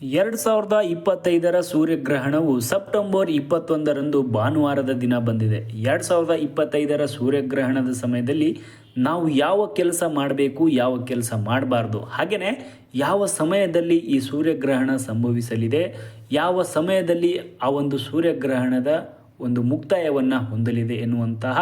ಎರಡು ಸಾವಿರದ ಇಪ್ಪತ್ತೈದರ ಸೂರ್ಯಗ್ರಹಣವು ಸೆಪ್ಟೆಂಬರ್ ಇಪ್ಪತ್ತೊಂದರಂದು ಭಾನುವಾರದ ದಿನ ಬಂದಿದೆ. ಎರಡು ಸಾವಿರದ ಇಪ್ಪತ್ತೈದರ ಸೂರ್ಯಗ್ರಹಣದ ಸಮಯದಲ್ಲಿ ನಾವು ಯಾವ ಕೆಲಸ ಮಾಡಬೇಕು, ಯಾವ ಕೆಲಸ ಮಾಡಬಾರ್ದು ಹಾಗೆಯೇ ಯಾವ ಸಮಯದಲ್ಲಿ ಈ ಸೂರ್ಯಗ್ರಹಣ ಸಂಭವಿಸಲಿದೆ, ಯಾವ ಸಮಯದಲ್ಲಿ ಆ ಒಂದು ಸೂರ್ಯಗ್ರಹಣದ ಒಂದು ಮುಕ್ತಾಯವನ್ನು ಹೊಂದಲಿದೆ ಎನ್ನುವಂತಹ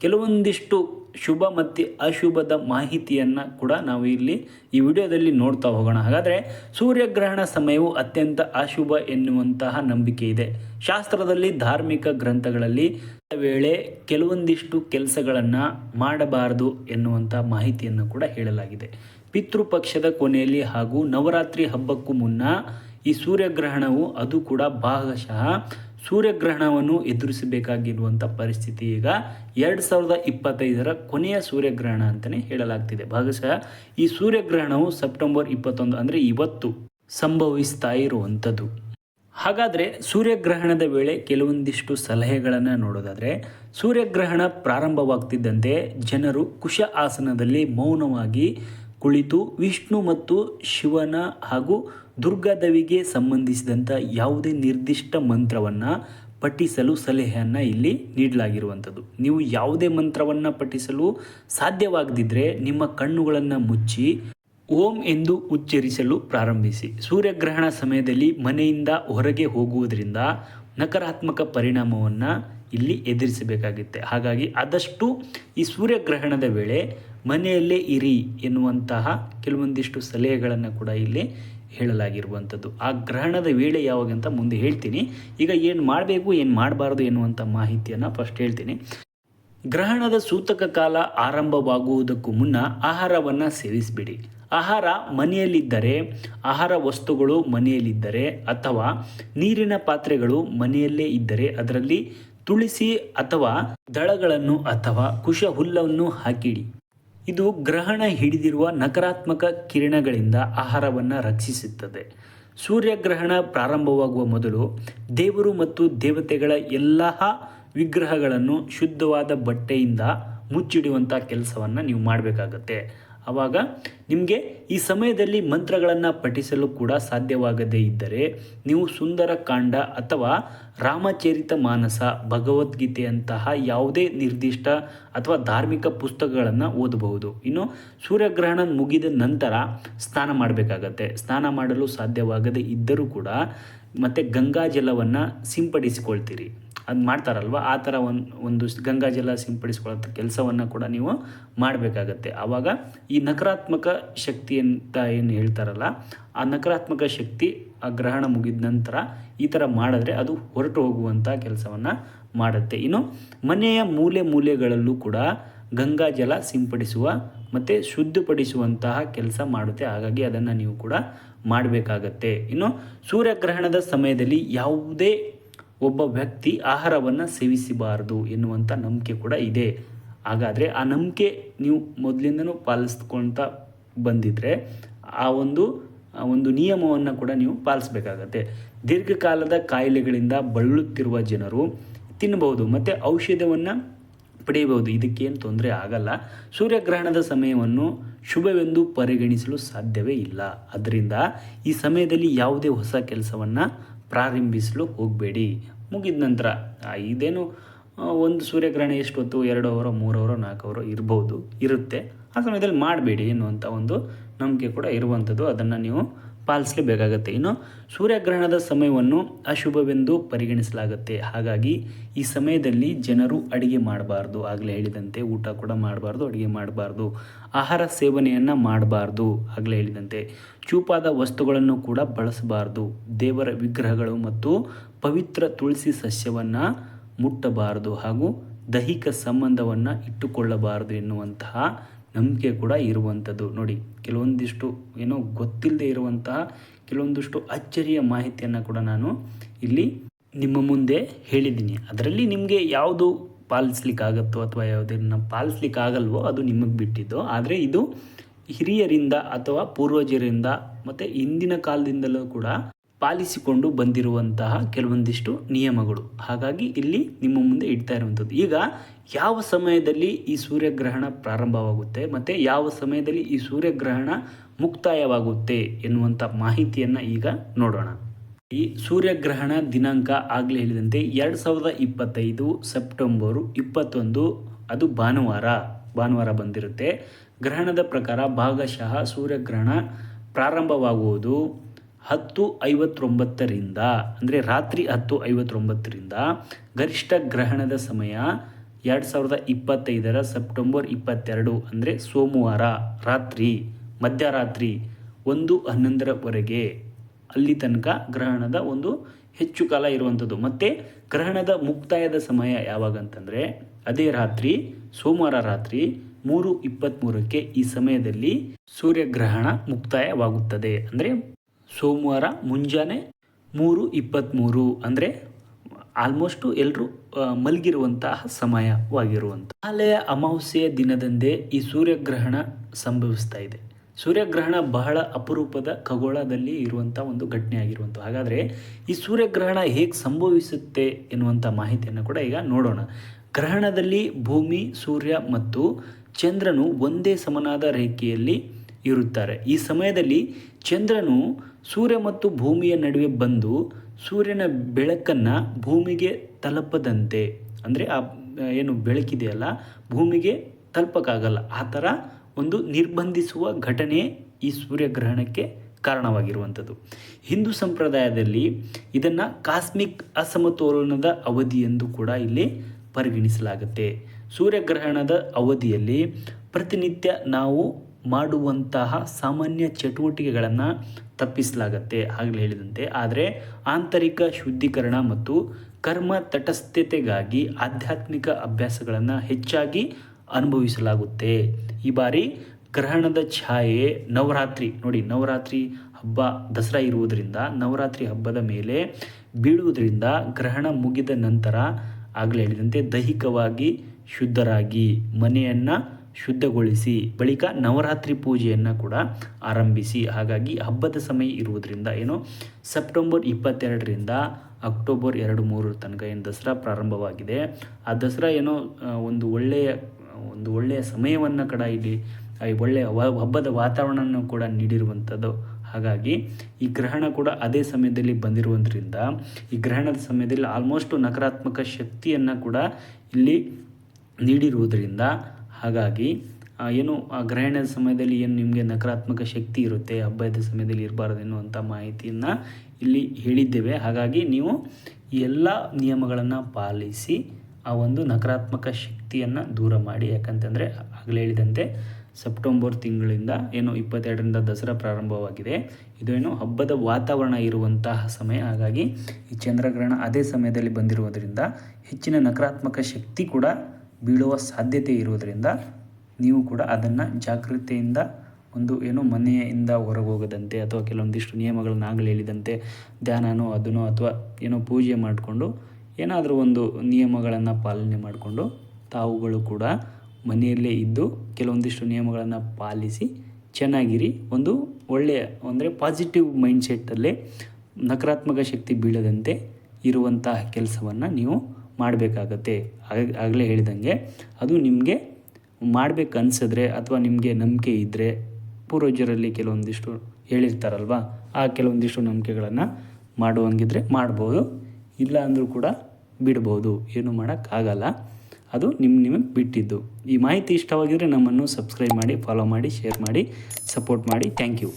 ಕೆಲವೊಂದಿಷ್ಟು ಶುಭ ಮತ್ತು ಅಶುಭದ ಮಾಹಿತಿಯನ್ನು ಕೂಡ ನಾವು ಇಲ್ಲಿ ಈ ವಿಡಿಯೋದಲ್ಲಿ ನೋಡ್ತಾ ಹೋಗೋಣ. ಹಾಗಾದರೆ ಸೂರ್ಯಗ್ರಹಣ ಸಮಯವು ಅತ್ಯಂತ ಅಶುಭ ಎನ್ನುವಂತಹ ನಂಬಿಕೆ ಇದೆ. ಶಾಸ್ತ್ರದಲ್ಲಿ ಧಾರ್ಮಿಕ ಗ್ರಂಥಗಳಲ್ಲಿ ವೇಳೆ ಕೆಲವೊಂದಿಷ್ಟು ಕೆಲಸಗಳನ್ನು ಮಾಡಬಾರದು ಎನ್ನುವಂಥ ಮಾಹಿತಿಯನ್ನು ಕೂಡ ಹೇಳಲಾಗಿದೆ. ಪಿತೃಪಕ್ಷದ ಕೊನೆಯಲ್ಲಿ ಹಾಗೂ ನವರಾತ್ರಿ ಹಬ್ಬಕ್ಕೂ ಮುನ್ನ ಈ ಸೂರ್ಯಗ್ರಹಣವು ಅದು ಕೂಡ ಭಾಗಶಃ ಸೂರ್ಯಗ್ರಹಣವನ್ನು ಎದುರಿಸಬೇಕಾಗಿರುವಂಥ ಪರಿಸ್ಥಿತಿ ಈಗ ಎರಡು ಸಾವಿರದ ಇಪ್ಪತ್ತೈದರ ಕೊನೆಯ ಸೂರ್ಯಗ್ರಹಣ ಅಂತಲೇ ಹೇಳಲಾಗ್ತಿದೆ. ಭಾಗಶಃ ಈ ಸೂರ್ಯಗ್ರಹಣವು ಸೆಪ್ಟೆಂಬರ್ ಇಪ್ಪತ್ತೊಂದು ಅಂದರೆ ಇವತ್ತು ಸಂಭವಿಸ್ತಾ ಇರುವಂಥದ್ದು. ಹಾಗಾದರೆ ಸೂರ್ಯಗ್ರಹಣದ ವೇಳೆ ಕೆಲವೊಂದಿಷ್ಟು ಸಲಹೆಗಳನ್ನು ನೋಡೋದಾದರೆ, ಸೂರ್ಯಗ್ರಹಣ ಪ್ರಾರಂಭವಾಗ್ತಿದ್ದಂತೆ ಜನರು ಕುಶ ಆಸನದಲ್ಲಿ ಮೌನವಾಗಿ ಕುಳಿತು ವಿಷ್ಣು ಮತ್ತು ಶಿವನ ಹಾಗೂ ದುರ್ಗಾದೇವಿಗೆ ಸಂಬಂಧಿಸಿದಂಥ ಯಾವುದೇ ನಿರ್ದಿಷ್ಟ ಮಂತ್ರವನ್ನು ಪಠಿಸಲು ಸಲಹೆಯನ್ನು ಇಲ್ಲಿ ನೀಡಲಾಗಿರುವಂಥದ್ದು. ನೀವು ಯಾವುದೇ ಮಂತ್ರವನ್ನು ಪಠಿಸಲು ಸಾಧ್ಯವಾಗದಿದ್ದರೆ ನಿಮ್ಮ ಕಣ್ಣುಗಳನ್ನು ಮುಚ್ಚಿ ಓಂ ಎಂದು ಉಚ್ಚರಿಸಲು ಪ್ರಾರಂಭಿಸಿ. ಸೂರ್ಯಗ್ರಹಣ ಸಮಯದಲ್ಲಿ ಮನೆಯಿಂದ ಹೊರಗೆ ಹೋಗುವುದರಿಂದ ನಕಾರಾತ್ಮಕ ಪರಿಣಾಮವನ್ನು ಇಲ್ಲಿ ಎದುರಿಸಬೇಕಾಗುತ್ತೆ. ಹಾಗಾಗಿ ಆದಷ್ಟು ಈ ಸೂರ್ಯಗ್ರಹಣದ ವೇಳೆ ಮನೆಯಲ್ಲೇ ಇರಿ ಎನ್ನುವಂತಹ ಕೆಲವೊಂದಿಷ್ಟು ಸಲಹೆಗಳನ್ನು ಕೂಡ ಇಲ್ಲಿ ಹೇಳಲಾಗಿರುವಂಥದ್ದು. ಆ ಗ್ರಹಣದ ವೇಳೆ ಯಾವಾಗ ಅಂತ ಮುಂದೆ ಹೇಳ್ತೀನಿ. ಈಗ ಏನು ಮಾಡಬೇಕು, ಏನು ಮಾಡಬಾರ್ದು ಎನ್ನುವಂಥ ಮಾಹಿತಿಯನ್ನು ಫಸ್ಟ್ ಹೇಳ್ತೀನಿ. ಗ್ರಹಣದ ಸೂತಕ ಕಾಲ ಆರಂಭವಾಗುವುದಕ್ಕೂ ಮುನ್ನ ಆಹಾರವನ್ನು ಸೇವಿಸಬೇಡಿ. ಆಹಾರ ಮನೆಯಲ್ಲಿದ್ದರೆ, ಆಹಾರ ವಸ್ತುಗಳು ಮನೆಯಲ್ಲಿದ್ದರೆ ಅಥವಾ ನೀರಿನ ಪಾತ್ರೆಗಳು ಮನೆಯಲ್ಲೇ ಇದ್ದರೆ ಅದರಲ್ಲಿ ತುಳಸಿ ಅಥವಾ ದಳಗಳನ್ನು ಅಥವಾ ಕುಶ ಹುಲ್ಲನ್ನು ಹಾಕಿಡಿ. ಇದು ಗ್ರಹಣ ಹಿಡಿದಿರುವ ನಕಾರಾತ್ಮಕ ಕಿರಣಗಳಿಂದ ಆಹಾರವನ್ನು ರಕ್ಷಿಸುತ್ತದೆ. ಸೂರ್ಯಗ್ರಹಣ ಪ್ರಾರಂಭವಾಗುವ ಮೊದಲು ದೇವರು ಮತ್ತು ದೇವತೆಗಳ ಎಲ್ಲ ವಿಗ್ರಹಗಳನ್ನು ಶುದ್ಧವಾದ ಬಟ್ಟೆಯಿಂದ ಮುಚ್ಚಿಡುವಂಥ ಕೆಲಸವನ್ನು ನೀವು ಮಾಡಬೇಕಾಗತ್ತೆ. ಆವಾಗ ನಿಮಗೆ ಈ ಸಮಯದಲ್ಲಿ ಮಂತ್ರಗಳನ್ನು ಪಠಿಸಲು ಕೂಡ ಸಾಧ್ಯವಾಗದೇ ಇದ್ದರೆ ನೀವು ಸುಂದರ ಕಾಂಡ ಅಥವಾ ರಾಮಚರಿತ ಮಾನಸ ಭಗವದ್ಗೀತೆಯಂತಹ ಯಾವುದೇ ನಿರ್ದಿಷ್ಟ ಅಥವಾ ಧಾರ್ಮಿಕ ಪುಸ್ತಕಗಳನ್ನು ಓದಬಹುದು. ಇನ್ನು ಸೂರ್ಯಗ್ರಹಣ ಮುಗಿದ ನಂತರ ಸ್ನಾನ ಮಾಡಬೇಕಾಗತ್ತೆ. ಸ್ನಾನ ಮಾಡಲು ಸಾಧ್ಯವಾಗದೇ ಇದ್ದರೂ ಕೂಡ ಮತ್ತು ಗಂಗಾ ಜಲವನ್ನು ಸಿಂಪಡಿಸಿಕೊಳ್ತೀರಿ. ಅದು ಮಾಡ್ತಾರಲ್ವ? ಆ ಥರ ಒಂದು ಒಂದು ಗಂಗಾ ಜಲ ಸಿಂಪಡಿಸ್ಕೊಳ್ಳೋಂಥ ಕೆಲಸವನ್ನು ಕೂಡ ನೀವು ಮಾಡಬೇಕಾಗತ್ತೆ. ಆವಾಗ ಈ ನಕಾರಾತ್ಮಕ ಶಕ್ತಿ ಅಂತ ಏನು ಹೇಳ್ತಾರಲ್ಲ, ಆ ನಕಾರಾತ್ಮಕ ಶಕ್ತಿ ಆ ಗ್ರಹಣ ಮುಗಿದ ನಂತರ ಈ ಥರ ಮಾಡಿದ್ರೆ ಅದು ಹೊರಟು ಹೋಗುವಂಥ ಕೆಲಸವನ್ನು ಮಾಡುತ್ತೆ. ಇನ್ನು ಮನೆಯ ಮೂಲೆ ಮೂಲೆಗಳಲ್ಲೂ ಕೂಡ ಗಂಗಾ ಜಲ ಸಿಂಪಡಿಸುವ ಮತ್ತು ಶುದ್ಧಪಡಿಸುವಂತಹ ಕೆಲಸ ಮಾಡುತ್ತೆ. ಹಾಗಾಗಿ ಅದನ್ನು ನೀವು ಕೂಡ ಮಾಡಬೇಕಾಗತ್ತೆ. ಇನ್ನು ಸೂರ್ಯಗ್ರಹಣದ ಸಮಯದಲ್ಲಿ ಯಾವುದೇ ಒಬ್ಬ ವ್ಯಕ್ತಿ ಆಹಾರವನ್ನು ಸೇವಿಸಬಾರದು ಎನ್ನುವಂಥ ನಂಬಿಕೆ ಕೂಡ ಇದೆ. ಹಾಗಾದರೆ ಆ ನಂಬಿಕೆ ನೀವು ಮೊದಲಿಂದನೂ ಪಾಲಿಸ್ಕೊಳ್ತಾ ಬಂದಿದ್ದರೆ ಆ ಒಂದು ಒಂದು ನಿಯಮವನ್ನು ಕೂಡ ನೀವು ಪಾಲಿಸಬೇಕಾಗತ್ತೆ. ದೀರ್ಘಕಾಲದ ಕಾಯಿಲೆಗಳಿಂದ ಬಳಲುತ್ತಿರುವ ಜನರು ತಿನ್ನಬಹುದು, ಮತ್ತು ಔಷಧವನ್ನು ಪಡೆಯಬಹುದು. ಇದಕ್ಕೇನು ತೊಂದರೆ ಆಗಲ್ಲ. ಸೂರ್ಯಗ್ರಹಣದ ಸಮಯವನ್ನು ಶುಭವೆಂದು ಪರಿಗಣಿಸಲು ಸಾಧ್ಯವೇ ಇಲ್ಲ. ಅದರಿಂದ ಈ ಸಮಯದಲ್ಲಿ ಯಾವುದೇ ಹೊಸ ಕೆಲಸವನ್ನು ಪ್ರಾರಂಭಿಸಲು, ಹೋಗಬೇಡಿ. ಮುಗಿದ ನಂತರ ಇದೇನು ಒಂದು ಸೂರ್ಯಗ್ರಹಣ ಎಷ್ಟು ಹೊತ್ತು? ಎರಡು ಅವರೋ, ಮೂರು ಅವರೋ, ನಾಲ್ಕು ಅವರೋ ಇರ್ಬೋದು, ಇರುತ್ತೆ. ಆ ಸಮಯದಲ್ಲಿ ಮಾಡಬೇಡಿ ಎನ್ನುವಂಥ ಒಂದು ನಂಬಿಕೆ ಕೂಡ ಇರುವಂಥದ್ದು. ಅದನ್ನು ನೀವು ಪಾಲಿಸಲೇಬೇಕಾಗತ್ತೆ ಇನ್ನು ಸೂರ್ಯಗ್ರಹಣದ ಸಮಯವನ್ನು ಅಶುಭವೆಂದು ಪರಿಗಣಿಸಲಾಗುತ್ತೆ. ಹಾಗಾಗಿ ಈ ಸಮಯದಲ್ಲಿ ಜನರು ಅಡುಗೆ ಮಾಡಬಾರ್ದು. ಆಗಲೇ ಹೇಳಿದಂತೆ ಊಟ ಕೂಡ ಮಾಡಬಾರ್ದು, ಅಡುಗೆ ಮಾಡಬಾರ್ದು. ಆಹಾರ ಸೇವನೆಯನ್ನು ಮಾಡಬಾರ್ದು, ಆಗಲೇ ಹೇಳಿದಂತೆ. ಚೂಪಾದ ವಸ್ತುಗಳನ್ನು ಕೂಡ ಬಳಸಬಾರ್ದು. ದೇವರ ವಿಗ್ರಹಗಳು ಮತ್ತು ಪವಿತ್ರ ತುಳಸಿ ಸಸ್ಯವನ್ನು ಮುಟ್ಟಬಾರದು ಹಾಗೂ ದೈಹಿಕ ಸಂಬಂಧವನ್ನು ಇಟ್ಟುಕೊಳ್ಳಬಾರದು ಎನ್ನುವಂತಹ ನಂಬಿಕೆ ಕೂಡ ಇರುವಂಥದ್ದು. ನೋಡಿ, ಕೆಲವೊಂದಿಷ್ಟು ಏನೋ ಗೊತ್ತಿಲ್ಲದೆ ಇರುವಂತಹ ಕೆಲವೊಂದಿಷ್ಟು ಅಚ್ಚರಿಯ ಮಾಹಿತಿಯನ್ನು ಕೂಡ ನಾನು ಇಲ್ಲಿ ನಿಮ್ಮ ಮುಂದೆ ಹೇಳಿದ್ದೀನಿ. ಅದರಲ್ಲಿ ನಿಮಗೆ ಯಾವುದು ಪಾಲಿಸ್ಲಿಕ್ಕಾಗತ್ತೋ ಅಥವಾ ಯಾವುದನ್ನು ಪಾಲಿಸ್ಲಿಕ್ಕಾಗಲ್ವೋ ಅದು ನಿಮಗೆ ಬಿಟ್ಟಿದ್ದು. ಆದರೆ ಇದು ಹಿರಿಯರಿಂದ ಅಥವಾ ಪೂರ್ವಜರಿಂದ ಮತ್ತು ಇಂದಿನ ಕಾಲದಿಂದಲೂ ಕೂಡ ಪಾಲಿಸಿಕೊಂಡು ಬಂದಿರುವಂತಹ ಕೆಲವೊಂದಿಷ್ಟು ನಿಯಮಗಳು. ಹಾಗಾಗಿ ಇಲ್ಲಿ ನಿಮ್ಮ ಮುಂದೆ ಇಡ್ತಾ ಇರುವಂಥದ್ದು. ಈಗ ಯಾವ ಸಮಯದಲ್ಲಿ ಈ ಸೂರ್ಯಗ್ರಹಣ ಪ್ರಾರಂಭವಾಗುತ್ತೆ ಮತ್ತು ಯಾವ ಸಮಯದಲ್ಲಿ ಈ ಸೂರ್ಯಗ್ರಹಣ ಮುಕ್ತಾಯವಾಗುತ್ತೆ ಎನ್ನುವಂಥ ಮಾಹಿತಿಯನ್ನು ಈಗ ನೋಡೋಣ. ಈ ಸೂರ್ಯಗ್ರಹಣ ದಿನಾಂಕ ಆಗಲೇ ಹೇಳಿದಂತೆ ಎರಡು ಸಾವಿರದ ಇಪ್ಪತ್ತೈದು ಸೆಪ್ಟೆಂಬರು ಇಪ್ಪತ್ತೊಂದು, ಅದು ಭಾನುವಾರ. ಭಾನುವಾರ ಬಂದಿರುತ್ತೆ. ಗ್ರಹಣದ ಪ್ರಕಾರ ಭಾಗಶಃ ಸೂರ್ಯಗ್ರಹಣ ಪ್ರಾರಂಭವಾಗುವುದು. ಹತ್ತು ಐವತ್ತೊಂಬತ್ತರಿಂದ, ಅಂದರೆ ರಾತ್ರಿ ಹತ್ತು ಐವತ್ತೊಂಬತ್ತರಿಂದ, ಗರಿಷ್ಠ ಗ್ರಹಣದ ಸಮಯ ಎರಡು ಸಾವಿರದ ಇಪ್ಪತ್ತೈದರ ಸೆಪ್ಟೆಂಬರ್ ಇಪ್ಪತ್ತೆರಡು, ಅಂದರೆ ಸೋಮವಾರ ರಾತ್ರಿ, ಮಧ್ಯರಾತ್ರಿ ಒಂದು ಹನ್ನೊಂದರವರೆಗೆ. ಅಲ್ಲಿ ತನಕ ಗ್ರಹಣದ ಒಂದು ಹೆಚ್ಚು ಕಾಲ ಇರುವಂಥದ್ದು. ಮತ್ತು ಗ್ರಹಣದ ಮುಕ್ತಾಯದ ಸಮಯ ಯಾವಾಗ ಅಂತಂದರೆ ಅದೇ ರಾತ್ರಿ, ಸೋಮವಾರ ರಾತ್ರಿ ಮೂರು ಇಪ್ಪತ್ತ್ಮೂರಕ್ಕೆ ಈ ಸಮಯದಲ್ಲಿ ಸೂರ್ಯಗ್ರಹಣ ಮುಕ್ತಾಯವಾಗುತ್ತದೆ. ಅಂದರೆ ಸೋಮವಾರ ಮುಂಜಾನೆ ಮೂರು ಇಪ್ಪತ್ತ್ಮೂರು ಅಂದರೆ ಆಲ್ಮೋಸ್ಟು ಎಲ್ಲರೂ ಮಲಗಿರುವಂತಹ ಸಮಯವಾಗಿರುವಂಥ ಆಲಯ ಅಮಾವಾಸ್ಯೆಯ ದಿನದಂದೇ ಈ ಸೂರ್ಯಗ್ರಹಣ ಸಂಭವಿಸ್ತಾ ಇದೆ. ಸೂರ್ಯಗ್ರಹಣ ಬಹಳ ಅಪರೂಪದ ಖಗೋಳದಲ್ಲಿ ಇರುವಂಥ ಒಂದು ಘಟನೆ ಆಗಿರುವಂಥ ಹಾಗಾದರೆ ಈ ಸೂರ್ಯಗ್ರಹಣ ಹೇಗೆ ಸಂಭವಿಸುತ್ತೆ ಎನ್ನುವಂಥ ಮಾಹಿತಿಯನ್ನು ಕೂಡ ಈಗ ನೋಡೋಣ. ಗ್ರಹಣದಲ್ಲಿ ಭೂಮಿ, ಸೂರ್ಯ ಮತ್ತು ಚಂದ್ರನು ಒಂದೇ ಸಮನಾದ ರೇಖೆಯಲ್ಲಿ ಇರುತ್ತಾರೆ. ಈ ಸಮಯದಲ್ಲಿ ಚಂದ್ರನು ಸೂರ್ಯ ಮತ್ತು ಭೂಮಿಯ ನಡುವೆ ಬಂದು ಸೂರ್ಯನ ಬೆಳಕನ್ನು ಭೂಮಿಗೆ ತಲುಪದಂತೆ, ಅಂದರೆ ಆ ಏನು ಬೆಳಕಿದೆಯಲ್ಲ, ಭೂಮಿಗೆ ತಲುಪಕ್ಕಾಗಲ್ಲ. ಆ ಥರ ಒಂದು ನಿರ್ಬಂಧಿಸುವ ಘಟನೆ ಈ ಸೂರ್ಯಗ್ರಹಣಕ್ಕೆ ಕಾರಣವಾಗಿರುವಂಥದ್ದು. ಹಿಂದೂ ಸಂಪ್ರದಾಯದಲ್ಲಿ ಇದನ್ನು ಕಾಸ್ಮಿಕ್ ಅಸಮತೋಲನದ ಅವಧಿ ಎಂದು ಕೂಡ ಇಲ್ಲಿ ಪರಿಗಣಿಸಲಾಗುತ್ತೆ. ಸೂರ್ಯಗ್ರಹಣದ ಅವಧಿಯಲ್ಲಿ ಪ್ರತಿನಿತ್ಯ ನಾವು ಮಾಡುವಂತಹ ಸಾಮಾನ್ಯ ಚಟುವಟಿಕೆಗಳನ್ನು ತಪ್ಪಿಸಲಾಗತ್ತೆ ಆಗಲೇ ಹೇಳಿದಂತೆ. ಆದರೆ ಆಂತರಿಕ ಶುದ್ಧೀಕರಣ ಮತ್ತು ಕರ್ಮ ತಟಸ್ಥತೆಗಾಗಿ ಆಧ್ಯಾತ್ಮಿಕ ಅಭ್ಯಾಸಗಳನ್ನು ಹೆಚ್ಚಾಗಿ ಅನುಭವಿಸಲಾಗುತ್ತೆ. ಈ ಬಾರಿ ಗ್ರಹಣದ ಛಾಯೆ ನವರಾತ್ರಿ. ನೋಡಿ, ನವರಾತ್ರಿ ಹಬ್ಬ ದಸರಾ ಇರುವುದರಿಂದ, ನವರಾತ್ರಿ ಹಬ್ಬದ ಮೇಲೆ ಬೀಳುವುದರಿಂದ ಗ್ರಹಣ ಮುಗಿದ ನಂತರ ಆಗಲೇ ಹೇಳಿದಂತೆ ದೈಹಿಕವಾಗಿ ಶುದ್ಧರಾಗಿ ಮನೆಯನ್ನು ಶುದ್ಧಗೊಳಿಸಿ ಬಳಿಕ ನವರಾತ್ರಿ ಪೂಜೆಯನ್ನು ಕೂಡ ಆರಂಭಿಸಿ. ಹಾಗಾಗಿ ಹಬ್ಬದ ಸಮಯ ಇರುವುದರಿಂದ ಏನು? ಸೆಪ್ಟೆಂಬರ್ ಇಪ್ಪತ್ತೆರಡರಿಂದ ಅಕ್ಟೋಬರ್ ಎರಡು ಮೂರರ ತನಕ ಏನು ದಸರಾ ಪ್ರಾರಂಭವಾಗಿದೆ. ಆ ದಸರಾ ಏನೋ ಒಂದು ಒಳ್ಳೆಯ ಒಂದು ಒಳ್ಳೆಯ ಸಮಯವನ್ನು ಕೂಡ ಇಲ್ಲಿ ಒಳ್ಳೆಯ ಹಬ್ಬದ ವಾತಾವರಣವನ್ನು ಕೂಡ ನೀಡಿರುವಂಥದ್ದು. ಹಾಗಾಗಿ ಈ ಗ್ರಹಣ ಕೂಡ ಅದೇ ಸಮಯದಲ್ಲಿ ಬಂದಿರುವುದರಿಂದ ಈ ಗ್ರಹಣದ ಸಮಯದಲ್ಲಿ ಆಲ್ಮೋಸ್ಟು ನಕಾರಾತ್ಮಕ ಶಕ್ತಿಯನ್ನು ಕೂಡ ಇಲ್ಲಿ ನೀಡಿರುವುದರಿಂದ ಹಾಗಾಗಿ ಏನು, ಆ, ಗ್ರಹಣದ ಸಮಯದಲ್ಲಿ ಏನು ನಿಮಗೆ ನಕಾರಾತ್ಮಕ ಶಕ್ತಿ ಇರುತ್ತೆ ಹಬ್ಬದ ಸಮಯದಲ್ಲಿ ಇರಬಾರ್ದು ಎನ್ನುವಂಥ ಮಾಹಿತಿಯನ್ನು ಇಲ್ಲಿ ಹೇಳಿದ್ದೇವೆ. ಹಾಗಾಗಿ ನೀವು ಎಲ್ಲ ನಿಯಮಗಳನ್ನು ಪಾಲಿಸಿ ಆ ಒಂದು ನಕಾರಾತ್ಮಕ ಶಕ್ತಿಯನ್ನು ದೂರ ಮಾಡಿ. ಯಾಕಂತಂದರೆ, ಆಗಲೇ ಹೇಳಿದಂತೆ ಸೆಪ್ಟೆಂಬರ್ ತಿಂಗಳಿಂದ ಏನು ಇಪ್ಪತ್ತೆರಡರಿಂದ ದಸರಾ ಪ್ರಾರಂಭವಾಗಿದೆ. ಇದು ಏನು ಹಬ್ಬದ ವಾತಾವರಣ ಇರುವಂತಹ ಸಮಯ. ಹಾಗಾಗಿ ಈ ಚಂದ್ರಗ್ರಹಣ ಅದೇ ಸಮಯದಲ್ಲಿ ಬಂದಿರುವುದರಿಂದ ಹೆಚ್ಚಿನ ನಕಾರಾತ್ಮಕ ಶಕ್ತಿ ಕೂಡ ಬೀಳುವ ಸಾಧ್ಯತೆ ಇರುವುದರಿಂದ ನೀವು ಕೂಡ ಅದನ್ನು ಜಾಗೃತೆಯಿಂದ ಒಂದು ಏನು ಮನೆಯಿಂದ ಹೊರಗೆ ಹೋಗದಂತೆ ಅಥವಾ ಕೆಲವೊಂದಿಷ್ಟು ನಿಯಮಗಳನ್ನು ಆಗಲೇ ಹೇಳಿದಂತೆ ಧ್ಯಾನನೋ ಅದನ್ನೋ ಅಥವಾ ಏನೋ ಪೂಜೆ ಮಾಡಿಕೊಂಡು ಏನಾದರೂ ಒಂದು ನಿಯಮಗಳನ್ನು ಪಾಲನೆ ಮಾಡಿಕೊಂಡು ತಾವುಗಳು ಕೂಡ ಮನೆಯಲ್ಲೇ ಇದ್ದು ಕೆಲವೊಂದಿಷ್ಟು ನಿಯಮಗಳನ್ನು ಪಾಲಿಸಿ ಚೆನ್ನಾಗಿರಿ. ಒಂದು ಒಳ್ಳೆಯ ಅಂದರೆ ಪಾಸಿಟಿವ್ ಮೈಂಡ್ಸೆಟ್ಟಲ್ಲೇ ನಕಾರಾತ್ಮಕ ಶಕ್ತಿ ಬೀಳದಂತೆ ಇರುವಂತಹ ಕೆಲಸವನ್ನು ನೀವು ಮಾಡಬೇಕಾಗತ್ತೆ. ಆಗಲೇ ಹೇಳಿದಂಗೆ ಅದು ನಿಮಗೆ ಮಾಡಬೇಕು ಅನಿಸಿದ್ರೆ ಅಥವಾ ನಿಮಗೆ ನಂಬಿಕೆ ಇದ್ದರೆ ಪೂರ್ವಜರಲ್ಲಿ ಕೆಲವೊಂದಿಷ್ಟು ಹೇಳಿರ್ತಾರಲ್ವ, ಆ ಕೆಲವೊಂದಿಷ್ಟು ನಂಬಿಕೆಗಳನ್ನು ಮಾಡುವಂಗಿದ್ರೆ ಮಾಡ್ಬೋದು. ಇಲ್ಲ ಅಂದರೂ ಕೂಡ ಬಿಡ್ಬೋದು. ಏನು ಮಾಡೋಕ್ಕಾಗಲ್ಲ ಅದು ನಿಮ್ಮ ನಿಮಗೆ ಬಿಟ್ಟಿದ್ದು. ಈ ಮಾಹಿತಿ ಇಷ್ಟವಾಗಿದ್ದರೆ ನಮ್ಮನ್ನು ಸಬ್ಸ್ಕ್ರೈಬ್ ಮಾಡಿ ಫಾಲೋ ಮಾಡಿ ಶೇರ್ ಮಾಡಿ ಸಪೋರ್ಟ್ ಮಾಡಿ. Thank you